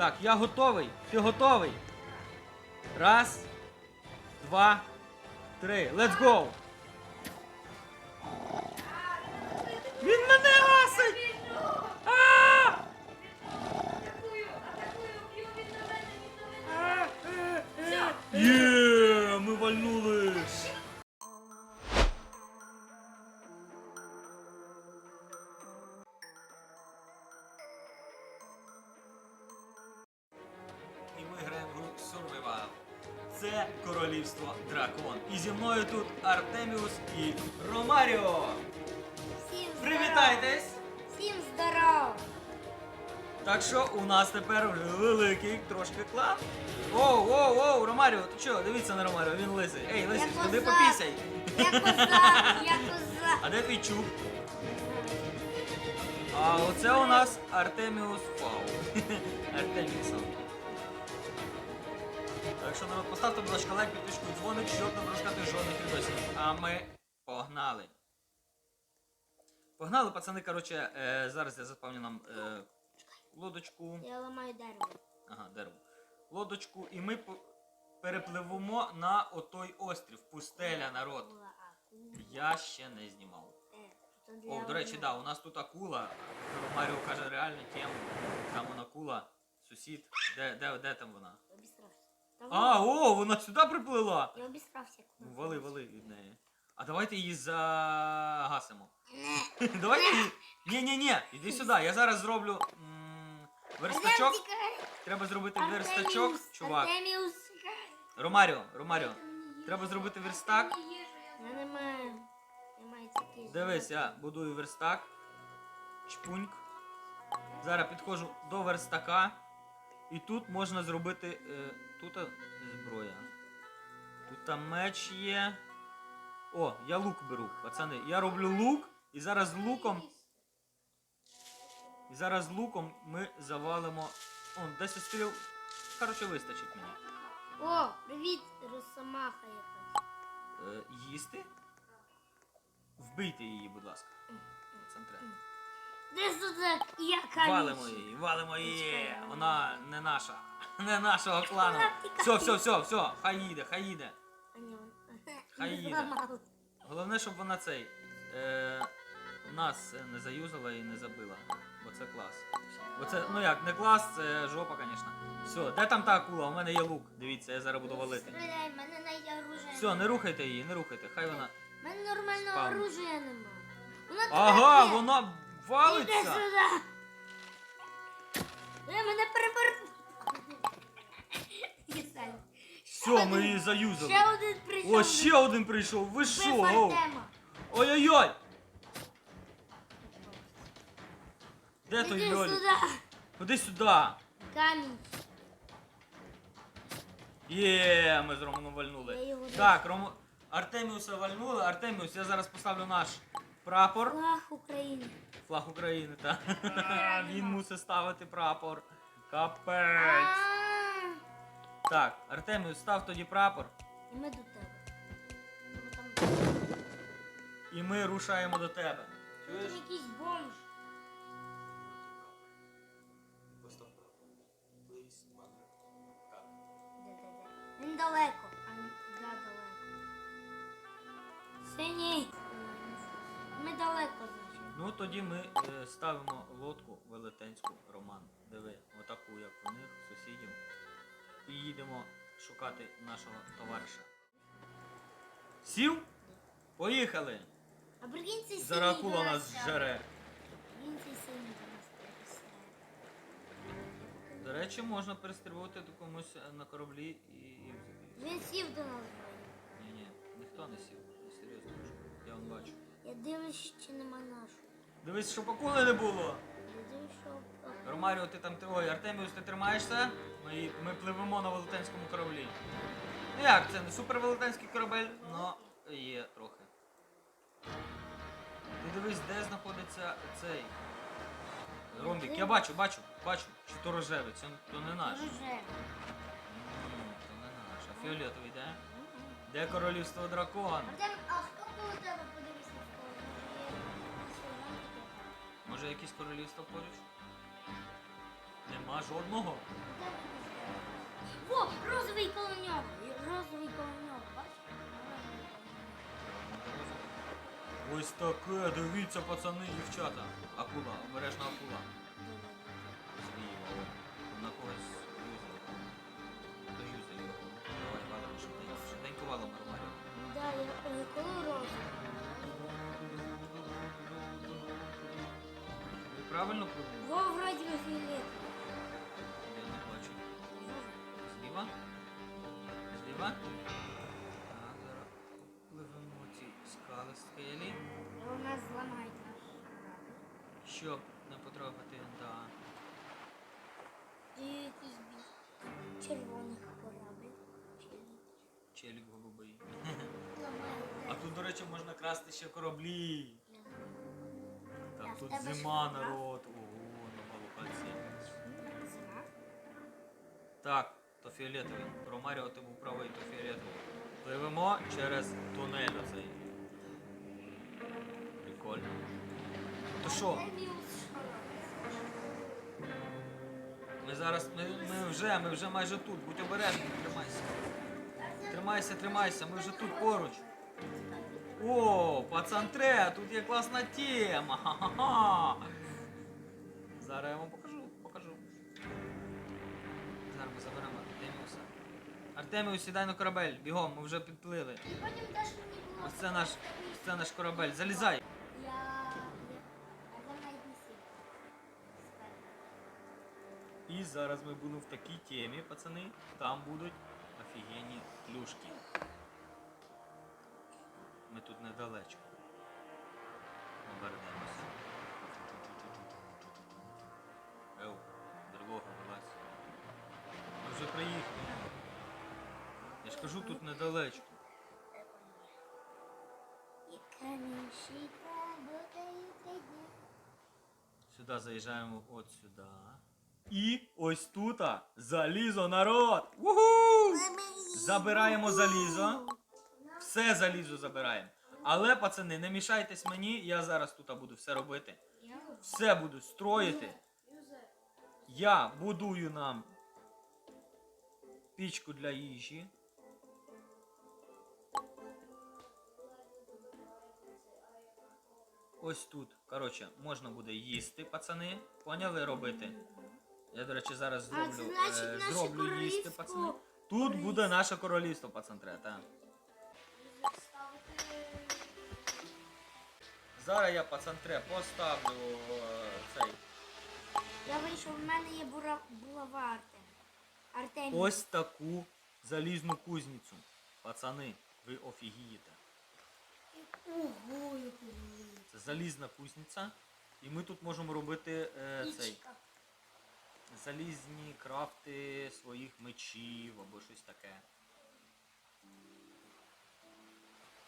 Так, я готовий. Ти готовий? Раз, два, три. Let's go! Він мене і Ромаріо. Всім Привітайтесь! Всім здоров! Так що у нас тепер великий трошки клан. Оу, оу, оу, Ромаріо, ти чого? Дивіться на Ромаріо, він лисий. Ей, лисий, Я сюди козак. попісяй. Я козак, я козак. А де твій чуб? А оце у нас Артеміус Фау. Артеміуса. Так що народ, поставте, будь ласка, лайк, підписку, дзвоник, щоб не пропускати жодних відосів. А ми погнали. Погнали, пацани, коротше, е, зараз я заповню нам е, лодочку. Я ламаю дерево. Ага, дерево. Лодочку, і ми по- перепливемо на отой острів. Пустеля, народ. Акула. Я ще не знімав. Е, то для О, до речі, мене. да, у нас тут акула. Маріо каже реальну тему. Там вона акула, сусід. Де, де, де там вона? Я. Та А, о, вона сюди приплила. Я обістрався. Ну, Вали, вали від неї. А давайте її загасимо. Давайте її. Ні, ні, ні, іди сюди. Я зараз зроблю м, верстачок. Треба зробити верстачок, чувак. Ромаріо, Ромаріо. Треба зробити верстак. Я не маю. Дивись, я будую верстак. Чпуньк. Зараз підходжу до верстака. І тут можна зробити. Е, тут е, зброя. Тут там меч є. О, я лук беру, пацани. Я роблю лук, і зараз луком. І зараз луком ми завалимо. О, 10 стріл. Коротше, вистачить мені. О, привіт, росомаха якась. Е, їсти? Вбийте її, будь ласка. Центре. Де сюди? Я камінь. Валимо її, валимо її. Вона не наша. Не нашого клану. Все, все, все, все. Хай їде, хай їде. А ні, вон- Хай їде. Головне, щоб вона цей. Е, нас не заюзала і не забила. Бо це клас. Бо це, ну як, не клас, це жопа, звісно. Все, де там та акула? У мене є лук. Дивіться, я зараз буду валити. Стріляй, в мене не оружия. Все, не рухайте її, не рухайте. Хай вона. У мене нормального Спам. оружия нема. Вона Ага, тебе вона Іди валиться! сюди. Е, мене перевернув. Єсаль. Все, ми її заюзали. Ще один прийшов. О, ще один прийшов. Ви що? Оу. Артема. Ой-ой-ой! Де той Іди сюди. Ходи сюди. Камінь. Є, ми з Романом Я вальнули. його Так, Рому... Артеміуса вальнули. Артеміус, я зараз поставлю наш прапор. Флаг України. Флаг України, так. Він мусить ставити прапор. Капець. Так, Артеміус, став тоді прапор. І ми до тебе. Там І ми рушаємо до тебе. там якийсь бомж. Де-де-де. Він далеко. А він- да, далеко. Синій. Ми далеко, значить. Ну тоді ми е, ставимо лодку велетенську Роман. Диви, отаку, як у них, сусідів. І їдемо шукати нашого товариша. Сів? Поїхали! А прикинь, цей синій акула нас сяде. жере. Він цей синій до нас. До речі, можна перестрибувати до комусь е, на кораблі і. і... Він сів до нас вроді. Ні, ні, ніхто не сів. Серйозно кажу. Я вам бачу. Я дивлюсь, чи нема нашого. Дивись, щоб акули не було. Ромаріо, ти там. Ой, Артеміус, ти тримаєшся? Ми, ми пливемо на велетенському кораблі. Ну як, це не супер велетенський корабель, але є трохи. Ти дивись, де знаходиться цей. Ромбік, я бачу, бачу, бачу, що то рожевий, це то не наш. Вже. М, То не наш. А фіолетовий де? Де королівство дракон? Артем, а хто коло тебе подивись на школу? Може, є Нема жодного. Во, розовий колоньок. Розовий колоньок, бачиш? Ось таке, дивіться, пацани дівчата. Акула, обережна акула. Зліва. На когось юзає. Хто юзає його? Давай, валимо швиденько. Швиденько валимо, Ромаріо. Далі, коли розовий? Правильно кругу? Во, вроді би. Зліва? Так, зараз пливемо ці скали скелі. У нас зламають наш. Щоб не потрапити до І якийсь бій. Червоних кораблів. челік голубий. А тут, до речі, можна красти ще кораблі. Так, Так, тут зима, народ. Ого, нова локація. Зима. Так, то фіолетовий. Про Маріо ти був правий, то фіолетовий. Пливемо через тунель оцей. Прикольно. То що? Ми зараз. Ми, ми вже, ми вже майже тут. Будь обережний, тримайся. Тримайся, тримайся, ми вже тут поруч. О, пацантре, тут є класна тема. Зараз я вам покажу, покажу. Зараз ми заберемо. Артеміус, сідай на корабель, бігом, ми вже підплили. І потім теж мені було. Ось це наш, ось це наш корабель. Залізай. Я... я... Навіть не сів. І зараз ми будемо в такій темі, пацани. Там будуть офігенні плюшки. Ми тут недалечко. Обернемося. Я ж кажу, тут недалечко. Сюди заїжджаємо от сюди. І ось тут залізо народ! Уху! Забираємо залізо. Все залізо забираємо. Але, пацани, не мішайтесь мені, я зараз тут буду все робити. Все буду строїти. Я будую нам пічку для їжі. Ось тут, коротше, можна буде їсти, пацани. Поняли робити? Я, до речі, зараз А, зроблю, це значить е, наше зроблю їсти, королівство. пацани. Тут буде наше королівство, пацантре, так. Зараз я пацантре поставлю е, цей. Я вийшов, в мене є бура... булава Артем. Артемій. Ось таку залізну кузницю. Пацани, ви офігієте. Ого, велику. Це залізна кузниця. І ми тут можемо робити е, цей. Залізні крафти своїх мечів або щось таке.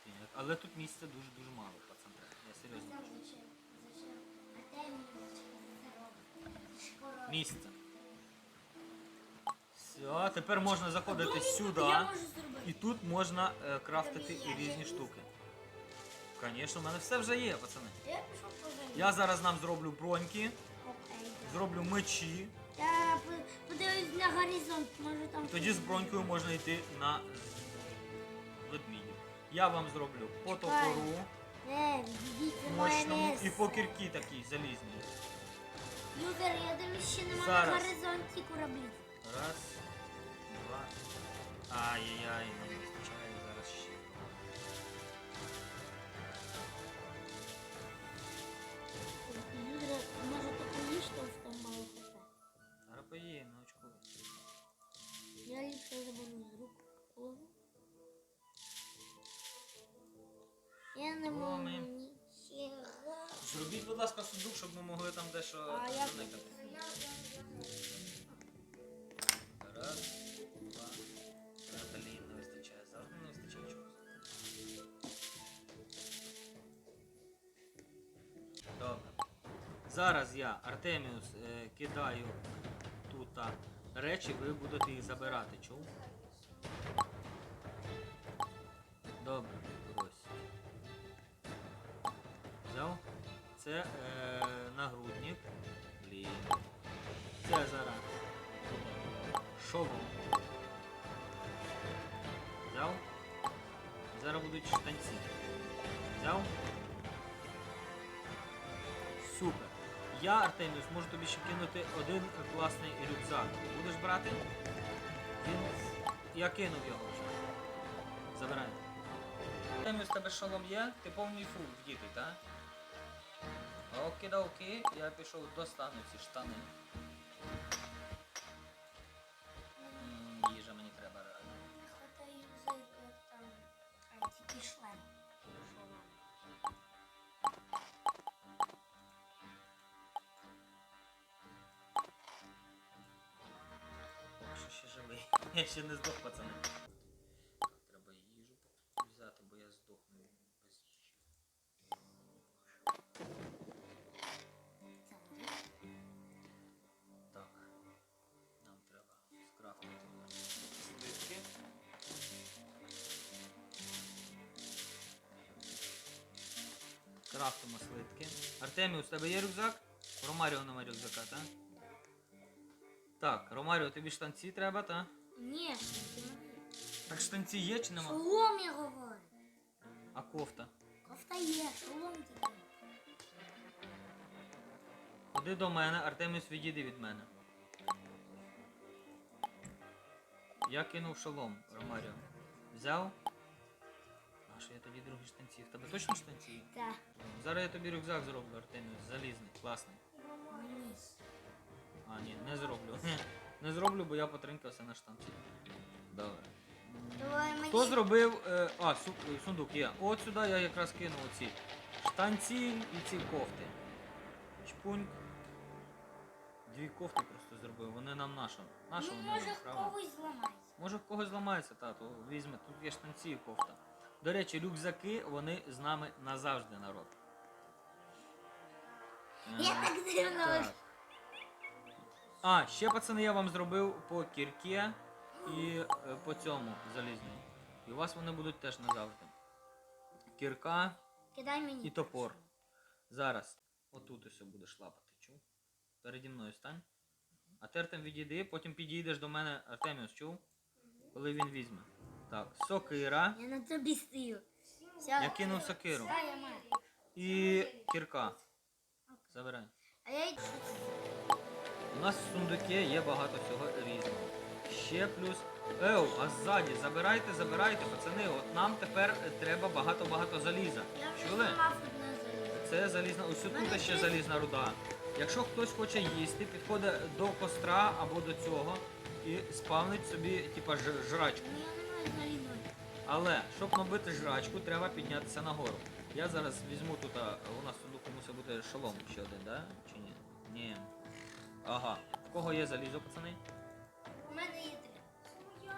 Так, Але тут місця дуже-дуже мало, пацантре. Я серйозно кажу. Зачем? Зачем? Ж король. Місце. Все, тепер можна заходити сюди. Я можу зробити. І тут можна е, крафтити і різні штуки. Звісно, в мене все вже є, пацани. Я пішов позаду. Я зараз нам зроблю броньки, Окей, да. зроблю мечі. Я по- подивлюсь на горизонт, може там. Тоді з бронькою можна йти на ведмідів. Я вам зроблю по топору Е, відійдіть від мощному і по кірки такій залізній. Юзер, я дивлюсь, ще нема Зараз. на горизонті кораблів. Раз, два. Ай-яй-яй, голову. Я не можу нічого. Зробіть, будь ласка, сундук, щоб ми могли там дещо А заникати. Раз, два. Блін, не вистачає. Завжди не вистачає чогось. Добре. Зараз я, Артеміус, е, кидаю тут речі, ви будете їх забирати. Чув? Добре, ось. Взяв. Це е, нагрудник. Блін. Це зараз. Шову. Взяв. Зараз будуть штанці. Взяв. Супер. Я, Артеміус, можу тобі ще кинути один класний рюкзак. Будеш брати? Він... Я кинув його. Забираємо. Тебе шолом є? Ти повний фул вдітий, так? Окей, я пішов достану ці штани. Їжа мені треба реально. Хватай язик, як там. А, тільки шлем. Що ще живий. Я ще не здох, пацани. Тебе є рюкзак? Ромаріо немає рюкзака, так? Так, Ромаріо, тобі штанці треба, так? Ні. Так штанці є чи нема? Шолом я говорю. А кофта? Кофта є, шолом тільки. Ходи до мене, Артеміус відійди від мене. Я кинув шолом, Ромаріо. Взяв? Що я тоді другі штанці? В тебе точно штанці? Так. Зараз я тобі рюкзак зроблю, Артеміус, залізний, класний. А, ні, не зроблю. Не зроблю, бо я потринкався на штанці. Добре. Давай. Хто зробив. е, а, су- е, сундук є. От сюди я якраз кинув оці штанці і ці кофти. Чпуньк. Дві кофти просто зробив, вони нам нашим. Нашим Ну, вони може нам, когось зламається. Може в когось зламається, тато, візьме. Тут є штанці і кофта. До речі, рюкзаки, вони з нами назавжди народ. Я Е, так дивно. А, ще пацани, я вам зробив по кірке і е, по цьому залізному. І у вас вони будуть теж назавжди. Кірка Кидай мені. і топор. Зараз. Отут ось будеш лапати, чув? Переді мною стань. А ти Артем відійди, потім підійдеш до мене, Артеміус, чув? Коли він візьме. Так, сокира. Я на тобі стою. Я кинув сокиру. І кірка. Забирай. А я йду. У нас в сундуке є багато всього різного. Ще плюс. Еу, а ззаді забирайте, забирайте, пацани. От нам тепер треба багато-багато заліза. Чули? Це залізна. Ось тут ще залізна руда. Якщо хтось хоче їсти, підходить до костра або до цього і спавнить собі, типа, жрачку. Але щоб набити жрачку, треба піднятися нагору. Я зараз візьму тут, а, у нас сундуку мусить бути шолом ще один, да? Чи ні? Ні. Ага. В кого є залізо, пацани? У мене є три.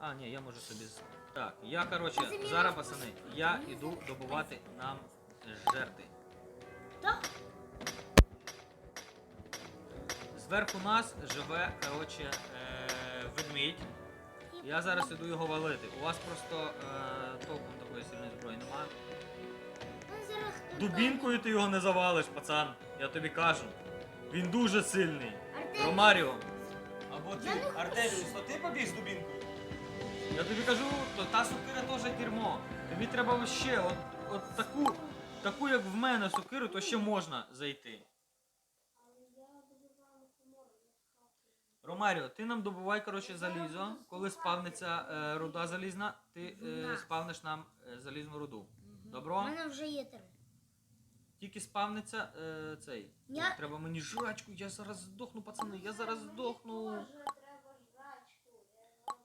А, ні, я можу собі з. Так, я коротше, зараз, пацани, я іду добувати нам жерти. Так? Зверху нас живе, коротше, е, ведмідь. Я зараз іду його валити. У вас просто е, толком такої сильної зброї немає. Ну, Дубінкою ти його не завалиш, пацан. Я тобі кажу. Він дуже сильний. Артем. Ромаріо. Або ти, Артеміус, то ти побіг з дубінкою? Я тобі кажу, то та сокира теж дерьмо. Тобі треба ще от, от таку, таку, як в мене сокиру, то ще можна зайти. Ромаріо, ти нам добувай, коротше, залізо. Коли спавниться е, руда залізна, ти е, спавниш нам е, залізну руду. У Добро? мене вже є три. Тільки спавниться е, цей. Я- Ой, Треба мені жрачку, я зараз здохну, пацани, я зараз здохну.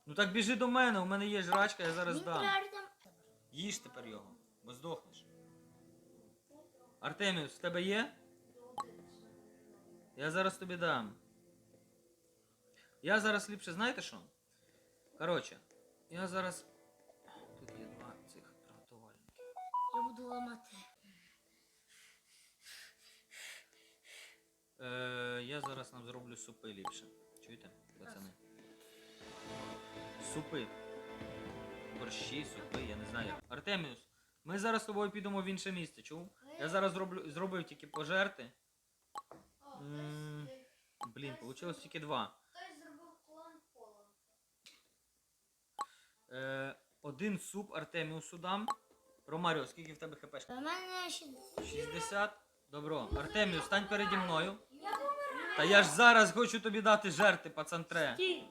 Ну так біжи до мене, у мене є жрачка, я зараз Він дам. три Артем. Їж тепер його, бо здохнеш. Артеміус, в тебе є? Я зараз тобі дам. Я зараз ліпше, знаєте що? Коротше, я зараз. Тут є два цих приготувальники. Я буду ламати. Е, я зараз нам зроблю супи ліпше. Чуєте, пацани? Супи. Борщі, супи, я не знаю. Артеміус, ми зараз з тобою підемо в інше місце, чув? Я зараз зроблю, зробив тільки пожерти. М, Блін, вийшло тільки два. Хтось зробив клон пола. Е, один суп Артеміусу дам. Ромаріо, скільки в тебе хпшка? У мене 60. Добро. Артемію, стань переді мною. Та я ж зараз хочу тобі дати жерти, пацантре. Стій.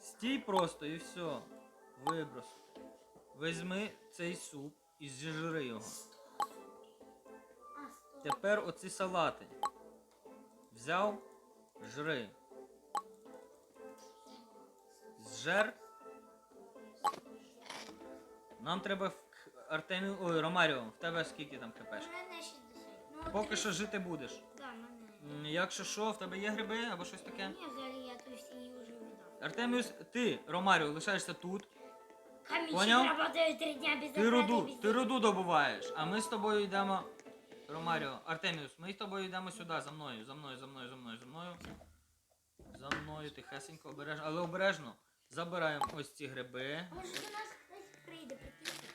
Стій просто і все. Виброс. Візьми цей суп і зжири його. Тепер оці салати. Взяв, жри. Зжер. Нам треба в Артемію. Ой, Ромаріо, в тебе скільки там У хпш? мене 60. Ну, Поки що жити будеш. Да, мене. М, Якщо що, в тебе є гриби або щось таке? Ні, взагалі я всі її вже віддав. Артеміус, ти, Ромаріо, лишаєшся тут. Камінчик Поняв? працює три дня без Ти руду, ти руду добуваєш, а ми з тобою йдемо. Ромаріо, Артеміус, ми з тобою йдемо сюди, за мною, за мною, за мною, за мною, за мною. За мною, тихесенько, обережно, але обережно. Забираємо ось ці гриби. Може до нас прийде, прикиньте.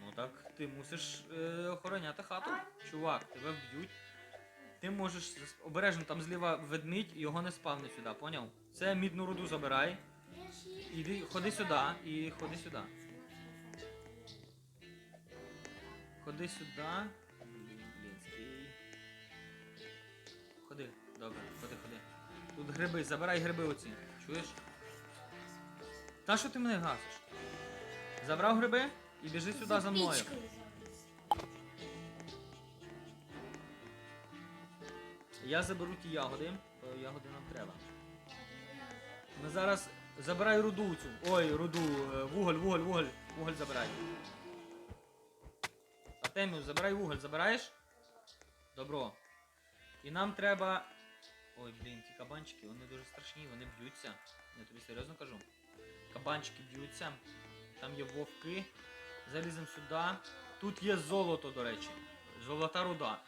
Ну так, ти мусиш е, охороняти хату. Чувак, тебе вб'ють. Ти можеш обережно там зліва ведмідь, його не спавни сюди, поняв? Це мідну руду забирай. Іди, ходи сюди і ходи сюди. Ходи сюди. Блінський. Ходи, добре, ходи, ходи. Тут гриби, забирай гриби оці. Чуєш? Та що ти мене гасиш? Забрав гриби і біжи сюди за мною. Я заберу ті ягоди, бо ягоди нам треба. Ми зараз забирай руду цю. Ой, руду, е, вуголь, вуголь, вуголь, вуголь забирай. Артемію, забирай вуголь, забираєш? Добро. І нам треба. Ой, блін, ті кабанчики, вони дуже страшні, вони б'ються. Я тобі серйозно кажу. Кабанчики б'ються. Там є вовки. Заліземо сюди. Тут є золото, до речі. Золота руда.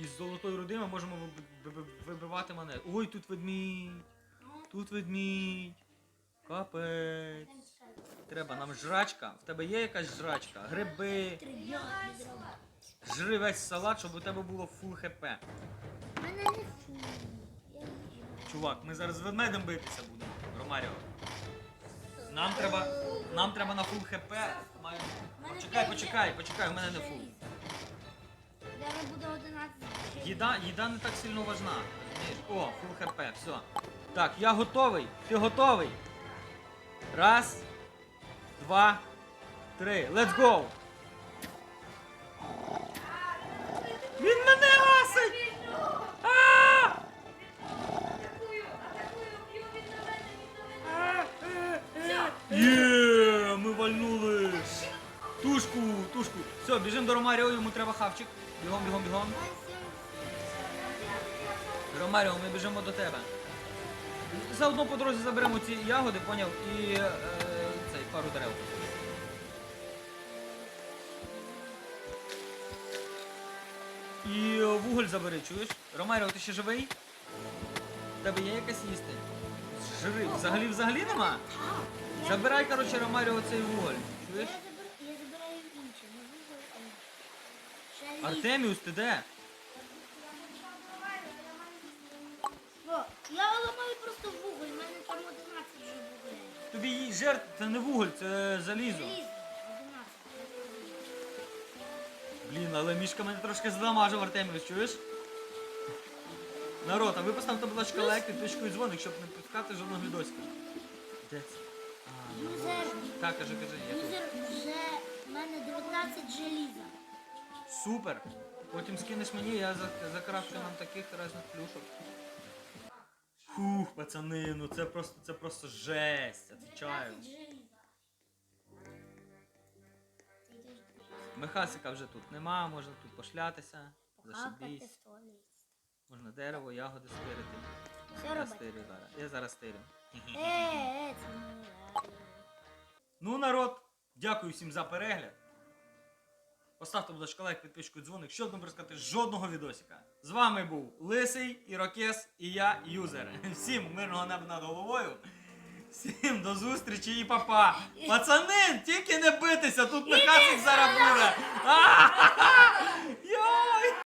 Із золотої руди ми можемо виб- виб- вибивати монет. Ой, тут ведмідь. Тут ведмідь. Капець. Треба нам жрачка. В тебе є якась жрачка? Гриби. Жри весь салат, щоб у тебе було фул хп. Чувак, ми зараз з ведмедем битися будемо. Ромаріо. Нам треба. Нам треба на фул хп. Маю- Почекай, почекай, почекай, у мене не фул. Зараз буде 11. Їда, їда не так сильно важна. розумієш? О, фул хп, все. Так, я готовий. Ти готовий? Раз, два, три. Let's go! Він мене гасить! Є, ми вальнули! Тушку, тушку. Все, біжимо до Ромаріо, йому треба хавчик. Бігом, бігом, бігом. Ромаріо, ми біжимо до тебе. Заодно по дорозі заберемо ці ягоди, поняв, і е, цей пару дерев. І е, вуголь забери, чуєш? Ромаріо, ти ще живий? В тебе є якась їсти? Жири. Взагалі взагалі нема? Забирай, коротше, Ромаріо цей вуголь. Я Чуєш? я забираю інше. Не вуголь, а. Артеміус, ти де? Я ламаю просто вуголь, в мене там 11 вже вуголь. Тобі їй жертв, це не вуголь, це залізо. Залізно, 11. Блін, але мішка мене трошки задамажив, Артеміус, чуєш? Народ, а ви поставте, будь ласка, лайк, підписку і дзвоник, щоб не пускати жодного відосика. Де це? Юзер, Так, кажи, кажи, я тут. юзер вже в мене 19 желіза. Супер. Потім скинеш мені, я за- нам таких різних плюшок. Фух, пацани, ну це просто, це просто жесть, отвечаю. 19 желіза. Ти Мехасика вже тут нема, можна тут пошлятися, зашибісь. туалеті. Можна дерево, ягоди стирити. Що Я робити? стирю зараз. Я зараз стирю. Е, е, це не. Ну, народ, дякую всім за перегляд. Поставте, будь ласка, лайк, підписку, дзвоник, щоб не пропускати жодного відосика. З вами був Лисий, Ірокес і я, юзер. Всім мирного неба над головою. Всім до зустрічі і папа. Пацани, тільки не битися, тут мехасик зараз буде.